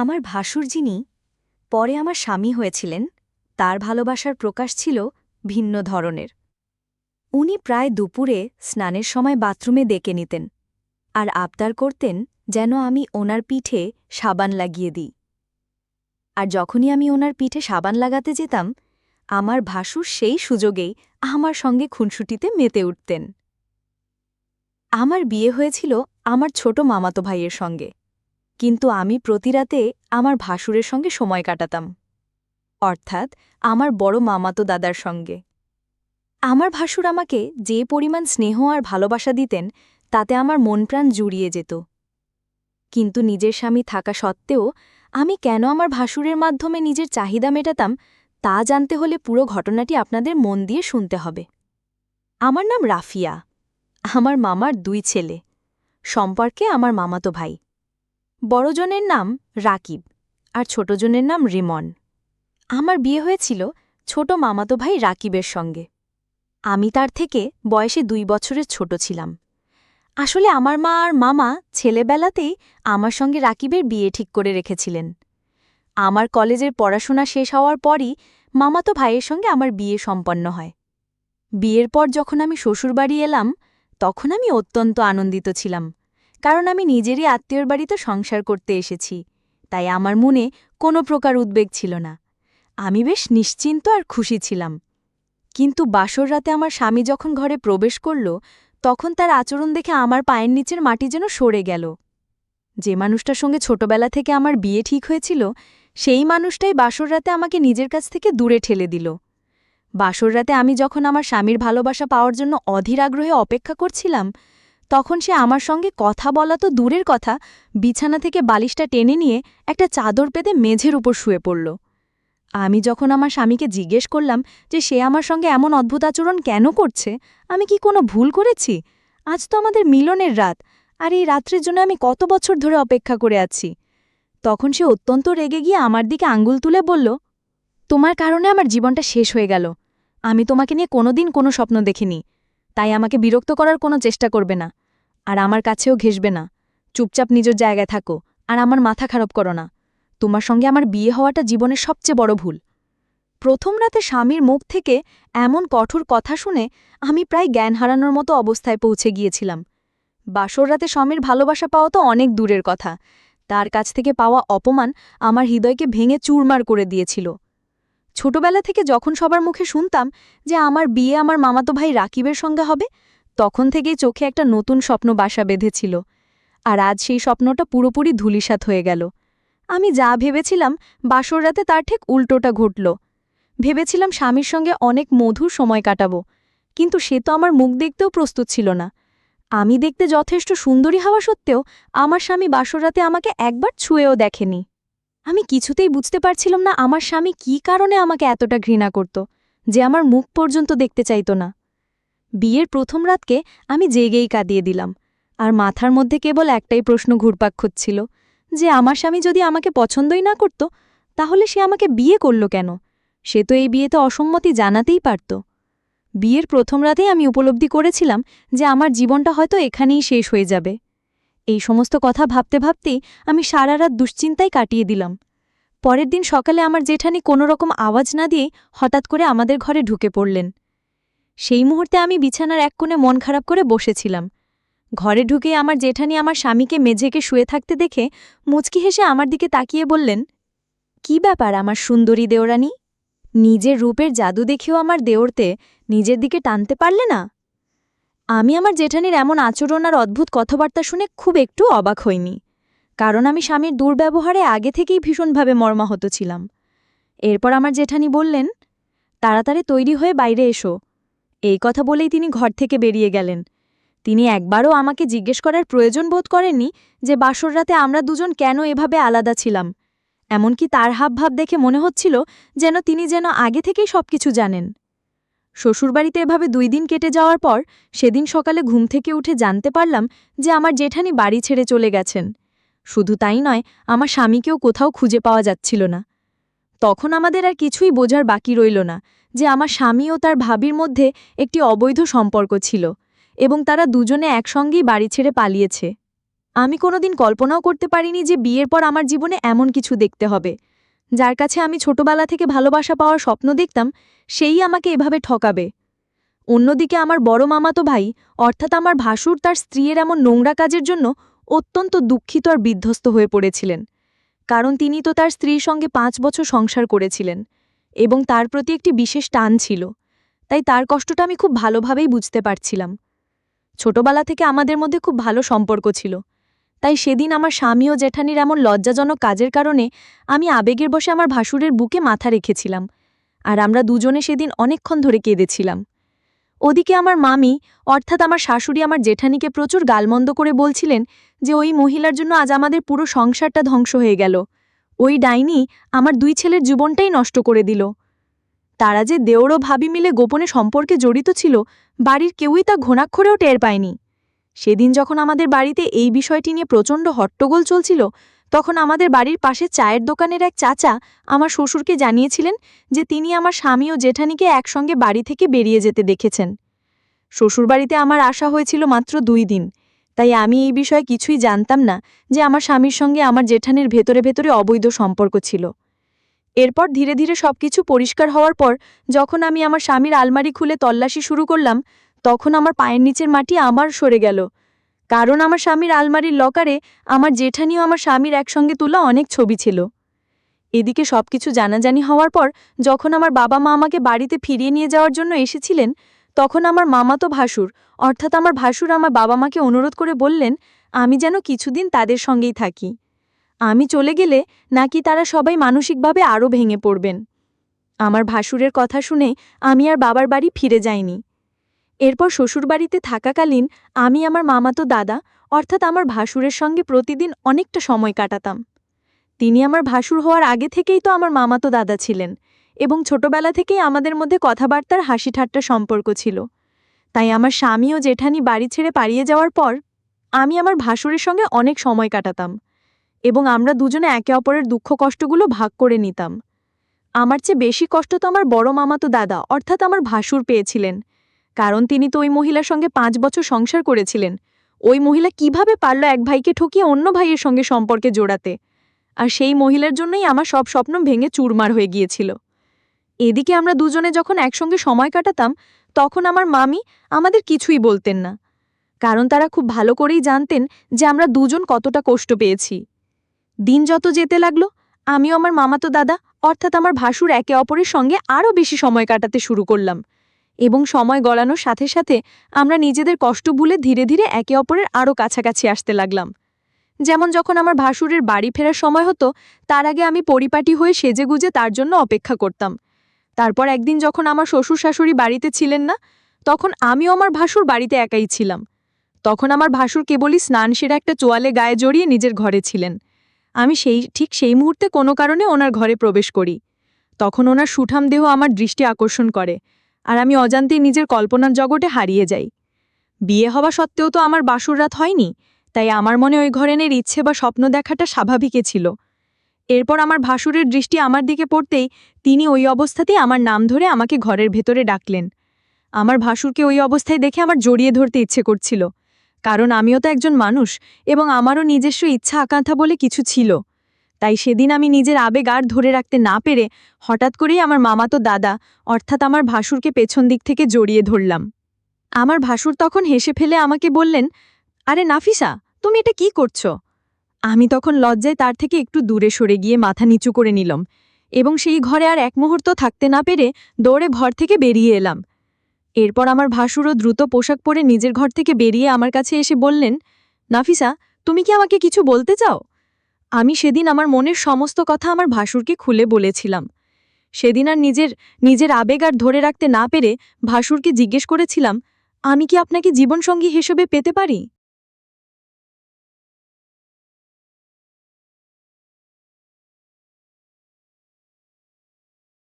আমার ভাসুর যিনি, পরে আমার স্বামী হয়েছিলেন, তার ভালোবাসার প্রকাশ ছিল ভিন্ন ধরনের। উনি প্রায় দুপুরে স্নানের সময় বাথরুমে ডেকে নিতেন আর আবদার করতেন যেন আমি ওনার পিঠে সাবান লাগিয়ে দিই। আর যখনই আমি ওনার পিঠে সাবান লাগাতে যেতাম, আমার ভাসুর সেই সুযোগেই আমার সঙ্গে খুনসুটিতে মেতে উঠতেন। আমার বিয়ে হয়েছিল আমার ছোট মামাতো ভাইয়ের সঙ্গে। কিন্তু আমি প্রতিরাতে আমার ভাসুরের সঙ্গে সময় কাটাতাম। অর্থাৎ আমার বড় মামাতো দাদার সঙ্গে। আমার ভাসুর আমাকে যে পরিমাণ স্নেহ আর ভালোবাসা দিতেন, তাতে আমার মন প্রাণ জুড়িয়ে যেত। কিন্তু নিজের স্বামী থাকা সত্ত্বেও আমি কেন আমার ভাসুরের মাধ্যমে নিজের চাহিদা মেটাতাম, তা জানতে হলে পুরো ঘটনাটি আপনাদের মন দিয়ে শুনতে হবে। আমার নাম রাফিয়া। আমার মামার দুই ছেলে। সম্পর্কে আমার মামাতো ভাই। বড়জনের নাম রাকিব আর ছোটজনের নাম রিমন। আমার বিয়ে হয়েছিল ছোট মামাতো ভাই রাকিবের সঙ্গে। আমি তার থেকে বয়সে দুই বছরের ছোট ছিলাম। আসলে আমার মা আর মামা ছেলেবেলাতেই আমার সঙ্গে রাকিবের বিয়ে ঠিক করে রেখেছিলেন। আমার কলেজের পড়াশোনা শেষ হওয়ার পরই মামাতো ভাইয়ের সঙ্গে আমার বিয়ে সম্পন্ন হয়। বিয়ের পর যখন আমি শ্বশুরবাড়ি এলাম, তখন আমি অত্যন্ত আনন্দিত ছিলাম। কারণ আমি নিজেরই আত্মীয়র বাড়িতে সংসার করতে এসেছি, তাই আমার মনে কোনো প্রকার উদ্বেগ ছিল না। আমি বেশ নিশ্চিন্ত আর খুশি ছিলাম। কিন্তু বাসর রাতে আমার স্বামী যখন ঘরে প্রবেশ করল, তখন তার আচরণ দেখে আমার পায়ের নিচের মাটি যেন সরে গেল। যে মানুষটার সঙ্গে ছোটবেলা থেকে আমার বিয়ে ঠিক হয়েছিল, সেই মানুষটাই বাসর রাতে আমাকে নিজের কাছ থেকে দূরে ঠেলে দিল। বাসর রাতে আমি যখন আমার স্বামীর ভালোবাসা পাওয়ার জন্য অধীর আগ্রহে অপেক্ষা করছিলাম তখন সে আমার সঙ্গে কথা বলা তো দূরের কথা, বিছানা থেকে বালিশটা টেনে নিয়ে একটা চাদর পেতে মেঝের উপর শুয়ে পড়ল। আমি যখন আমার স্বামীকে জিজ্ঞেস করলাম যে সে আমার সঙ্গে এমন অদ্ভুত আচরণ কেন করছে, আমি কি কোনো ভুল করেছি? আজ তো আমাদের মিলনের রাত, আর এই রাত্রের জন্য আমি কত বছর ধরে অপেক্ষা করে আছি। তখন সে অত্যন্ত রেগে গিয়ে আমার দিকে আঙ্গুল তুলে বলল, তোমার কারণে আমার জীবনটা শেষ হয়ে গেল। আমি তোমাকে নিয়ে কোনোদিন কোনো স্বপ্ন দেখিনি। তাই আমাকে বিরক্ত করার কোনো চেষ্টা করবে না। আর আমার কাছেও ঘেসবে না। চুপচাপ নিজের জায়গায় থাকো, আর আমার মাথা খারাপ করো না। তোমার সঙ্গে আমার বিয়ে হওয়াটা জীবনের সবচেয়ে বড় ভুল। প্রথম রাতে স্বামীর মুখ থেকে এমন কঠোর কথা শুনে আমি প্রায় জ্ঞান হারানোর মতো অবস্থায় পৌঁছে গিয়েছিলাম। বাসর রাতে স্বামীর ভালোবাসা পাওয়া তো অনেক দূরের কথা। তার কাছ থেকে পাওয়া অপমান আমার হৃদয়কে ভেঙে চুরমার করে দিয়েছিল। ছোটবেলা থেকে যখন সবার মুখে শুনতাম যে আমার বিয়ে আমার মামাতো ভাই রাকিবের সঙ্গে হবে, তখন থেকেই চোখে একটা নতুন স্বপ্ন বাসা বেঁধেছিল। আর আজ সেই স্বপ্নটা পুরোপুরি ধুলিসাত হয়ে গেল। আমি যা ভেবেছিলাম বাসর রাতে তার ঠিক উল্টোটা ঘটল। ভেবেছিলাম স্বামীর সঙ্গে অনেক মধুর সময় কাটাবো, কিন্তু সে তো আমার মুখ দেখতেও প্রস্তুত ছিল না। আমি দেখতে যথেষ্ট সুন্দরী হওয়া সত্ত্বেও আমার স্বামী বাসরাতে আমাকে একবার ছুঁয়েও দেখেনি। আমি কিছুতেই বুঝতে পারছিলাম না আমার স্বামী কি কারণে আমাকে এতটা ঘৃণা করত, যে আমার মুখ পর্যন্ত দেখতে চাইত না। বিয়ের প্রথম রাতকে আমি জেগেই কাঁদিয়ে দিলাম, আর মাথার মধ্যে কেবল একটাই প্রশ্ন ঘুরপাক খুঁজছিল, যে আমার স্বামী যদি আমাকে পছন্দই না করত, তাহলে সে আমাকে বিয়ে করল কেন? সে তো এই বিয়েতে অসম্মতি জানাতেই পারত। বিয়ের প্রথম রাতেই আমি উপলব্ধি করেছিলাম যে আমার জীবনটা হয়তো এখানেই শেষ হয়ে যাবে। এই সমস্ত কথা ভাবতে ভাবতেই আমি সারা রাত দুশ্চিন্তায় কাটিয়ে দিলাম। পরের দিন সকালে আমার জেঠানি কোনো রকম আওয়াজ না দিয়ে হঠাৎ করে আমাদের ঘরে ঢুকে পড়লেন। সেই মুহূর্তে আমি বিছানার এক কোণে মন খারাপ করে বসেছিলাম। ঘরে ঢুকে আমার জেঠানি আমার স্বামীকে মেঝেকে শুয়ে থাকতে দেখে মুচকি হেসে আমার দিকে তাকিয়ে বললেন, কি ব্যাপার আমার সুন্দরী দেওরানি? নিজের রূপের জাদু দেখেও আমার দেওরতে নিজের দিকে টানতে পারলে না? আমি আমার জেঠানির এমন আচরণ আর অদ্ভুত কথাবার্তা শুনে খুব একটু অবাক হইনি, কারণ আমি স্বামীর দুর্ব্যবহারে আগে থেকেই ভীষণভাবে মর্মাহত ছিলাম। এরপর আমার জেঠানি বললেন, তাড়াতাড়ি তৈরি হয়ে বাইরে এসো। এই কথা বলেই তিনি ঘর থেকে বেরিয়ে গেলেন। তিনি একবারও আমাকে জিজ্ঞেস করার প্রয়োজন বোধ করেননি যে বাসর রাতে আমরা দুজন কেন এভাবে আলাদা ছিলাম। এমনকি তার হাবভাব দেখে মনে হচ্ছিল যেন তিনি যেন আগে থেকেই সবকিছু জানেন। শ্বশুরবাড়িতে এভাবে দুই দিন কেটে যাওয়ার পর সেদিন সকালে ঘুম থেকে উঠে জানতে পারলাম যে আমার জেঠানি বাড়ি ছেড়ে চলে গেছেন। শুধু তাই নয়, আমার স্বামীকেও কোথাও খুঁজে পাওয়া যাচ্ছিল না। তখন আমাদের আর কিছুই বোঝার বাকি রইল না যে আমার স্বামী ও তার ভাবির মধ্যে একটি অবৈধ সম্পর্ক ছিল এবং তারা দুজনে একসঙ্গেই বাড়ি ছেড়ে পালিয়েছে। আমি কোনোদিন কল্পনাও করতে পারিনি যে বিয়ের পর আমার জীবনে এমন কিছু দেখতে হবে। যার কাছে আমি ছোটবেলা থেকে ভালোবাসা পাওয়ার স্বপ্ন দেখতাম, সেই আমাকে এভাবে ঠকাবে। অন্যদিকে আমার বড় মামাতো ভাই, অর্থাৎ আমার ভাসুর, তার স্ত্রীর এমন নোংরা কাজের জন্য অত্যন্ত দুঃখিত আর বিধ্বস্ত হয়ে পড়েছিলেন। কারণ তিনি তো তার স্ত্রীর সঙ্গে পাঁচ বছর সংসার করেছিলেন এবং তার প্রতি একটি বিশেষ টান ছিল। তাই তার কষ্টটা আমি খুব ভালোভাবেই বুঝতে পারছিলাম। ছোটবেলা থেকে আমাদের মধ্যে খুব ভালো সম্পর্ক ছিল। তাই সেদিন আমার স্বামী ও জেঠানির এমন লজ্জাজনক কাজের কারণে আমি আবেগের বসে আমার ভাসুরের বুকে মাথা রেখেছিলাম, আর আমরা দুজনে সেদিন অনেকক্ষণ ধরে কেঁদেছিলাম। ওদিকে আমার মামি, অর্থাৎ আমার শাশুড়ি আমার জেঠানিকে প্রচুর গালমন্দ করে বলছিলেন যে ওই মহিলার জন্য আজ আমাদের পুরো সংসারটা ধ্বংস হয়ে গেল। ওই ডাইনি আমার দুই ছেলের জীবনটাই নষ্ট করে দিল। তারা যে দেওর ও ভাবি মিলে গোপনে সম্পর্কে জড়িত ছিল, বাড়ির কেউই তা ঘোনাক্ষরেও টের পায়নি। সেদিন যখন আমাদের বাড়িতে এই বিষয়টি নিয়ে প্রচণ্ড হট্টগোল চলছিল, তখন আমাদের বাড়ির পাশে চায়ের দোকানের এক চাচা আমার শ্বশুরকে জানিয়েছিলেন যে তিনি আমার স্বামী ও জেঠানিকে একসঙ্গে বাড়ি থেকে বেরিয়ে যেতে দেখেছেন। শ্বশুরবাড়িতে আমার আসা হয়েছিল মাত্র দুই দিন। তাই আমি এই বিষয়ে কিছুই জানতাম না যে আমার স্বামীর সঙ্গে আমার জেঠানির ভেতরে ভেতরে অবৈধ সম্পর্ক ছিল। এরপর ধীরে ধীরে সবকিছু পরিষ্কার হওয়ার পর যখন আমি আমার স্বামীর আলমারি খুলে তল্লাশি শুরু করলাম তখন আমার পায়ের নিচের মাটি আমার সরে গেল। কারণ আমার স্বামীর আলমারির লকারে আমার জেঠানিও আমার স্বামীর একসঙ্গে তোলা অনেক ছবি ছিল। এদিকে সবকিছু জানাজানি হওয়ার পর যখন আমার বাবা মা আমাকে বাড়িতে ফিরিয়ে নিয়ে যাওয়ার জন্য এসেছিলেন, তখন আমার মামাতো ভাসুর, অর্থাৎ আমার ভাসুর আমার বাবা মাকে অনুরোধ করে বললেন, আমি যেন কিছুদিন তাদের সঙ্গেই থাকি। আমি চলে গেলে নাকি তারা সবাই মানসিকভাবে আরও ভেঙে পড়বেন। আমার ভাসুরের কথা শুনে আমি আর বাবার বাড়ি ফিরে যাইনি। এরপর শ্বশুরবাড়িতে থাকাকালীন আমি আমার মামাতো দাদা, অর্থাৎ আমার ভাসুরের সঙ্গে প্রতিদিন অনেকটা সময় কাটাতাম। তিনি আমার ভাসুর হওয়ার আগে থেকেই তো আমার মামাতো দাদা ছিলেন এবং ছোটবেলা থেকেই আমাদের মধ্যে কথাবার্তার হাসি ঠাট্টা সম্পর্ক ছিল। তাই আমার স্বামী ও জেঠানি বাড়ি ছেড়ে পালিয়ে যাওয়ার পর আমি আমার ভাসুরের সঙ্গে অনেক সময় কাটাতাম এবং আমরা দুজনে একে অপরের দুঃখ কষ্টগুলো ভাগ করে নিতাম। আমার চেয়ে বেশি কষ্ট তো আমার বড় মামাতো দাদা, অর্থাৎ আমার ভাসুর পেয়েছিলেন। কারণ তিনি তো ওই মহিলার সঙ্গে পাঁচ বছর সংসার করেছিলেন। ওই মহিলা কীভাবে পারল এক ভাইকে ঠকিয়ে অন্য ভাইয়ের সঙ্গে সম্পর্কে জোড়াতে? আর সেই মহিলার জন্যই আমার সব স্বপ্ন ভেঙে চুরমার হয়ে গিয়েছিল। এদিকে আমরা দুজনে যখন একসঙ্গে সময় কাটাতাম, তখন আমার মামি আমাদের কিছুই বলতেন না। কারণ তারা খুব ভালো করেই জানতেন যে আমরা দুজন কতটা কষ্ট পেয়েছি। দিন যত যেতে লাগল, আমিও আমার মামাতো দাদা, অর্থাৎ আমার ভাসুর একে অপরের সঙ্গে আরও বেশি সময় কাটাতে শুরু করলাম। এবং সময় গড়ানোর সাথে সাথে আমরা নিজেদের কষ্ট ভুলে ধীরে ধীরে একে অপরের আরও কাছাকাছি আসতে লাগলাম। যেমন যখন আমার ভাসুরের বাড়ি ফেরার সময় হতো, তার আগে আমি পরিপাটি হয়ে সেজেগুজে তার জন্য অপেক্ষা করতাম। তারপর একদিন যখন আমার শ্বশুর শাশুড়ি বাড়িতে ছিলেন না, তখন আমিও আমার ভাসুর বাড়িতে একাই ছিলাম। তখন আমার ভাসুর কেবলই স্নান সেরে একটা চোয়ালে গায়ে জড়িয়ে নিজের ঘরে ছিলেন। আমি সেই, ঠিক সেই মুহূর্তে কোনো কারণে ওনার ঘরে প্রবেশ করি। তখন ওনার সুঠাম দেহ আমার দৃষ্টি আকর্ষণ করে। আর আমি অজান্তেই নিজের কল্পনার জগতে হারিয়ে যাই। বিয়ে হওয়া সত্ত্বেও তো আমার বাসুর রাত হয়নি, তাই আমার মনে ওই ঘরেনের ইচ্ছে বা স্বপ্ন দেখাটা স্বাভাবিকই ছিল। এরপর আমার ভাসুরের দৃষ্টি আমার দিকে পড়তেই তিনি ওই অবস্থাতেই আমার নাম ধরে আমাকে ঘরের ভেতরে ডাকলেন। আমার ভাসুরকে ওই অবস্থায় দেখে আমার জড়িয়ে ধরতে ইচ্ছে করছিল, কারণ আমিও তো একজন মানুষ এবং আমারও নিজস্ব ইচ্ছা আকাঙ্ক্ষা বলে কিছু ছিল। তাই সেদিন আমি নিজের আবেগ আর ধরে রাখতে না পেরে হঠাৎ করেই আমার মামাতো দাদা, অর্থাৎ আমার ভাসুরকে পেছন দিক থেকে জড়িয়ে ধরলাম। আমার ভাসুর তখন হেসে ফেলে আমাকে বললেন, আরে নাফিসা, তুমি এটা কি করছ? আমি তখন লজ্জায় তার থেকে একটু দূরে সরে গিয়ে মাথা নিচু করে নিলাম এবং সেই ঘরে আর এক মুহূর্ত থাকতে না পেরে দৌড়ে ঘর থেকে বেরিয়ে এলাম। এরপর আমার ভাসুরও দ্রুত পোশাক পরে নিজের ঘর থেকে বেরিয়ে আমার কাছে এসে বললেন, নাফিসা, তুমি কি আমাকে কিছু বলতে চাও? আমি সেদিন আমার মনের সমস্ত কথা আমার ভাসুরকে খুলে বলেছিলাম। সেদিন আর নিজের নিজের আবেগ আর ধরে রাখতে না পেরে ভাসুরকে জিজ্ঞেস করেছিলাম, আমি কি আপনাকে জীবনসঙ্গী হিসেবে পেতে পারি?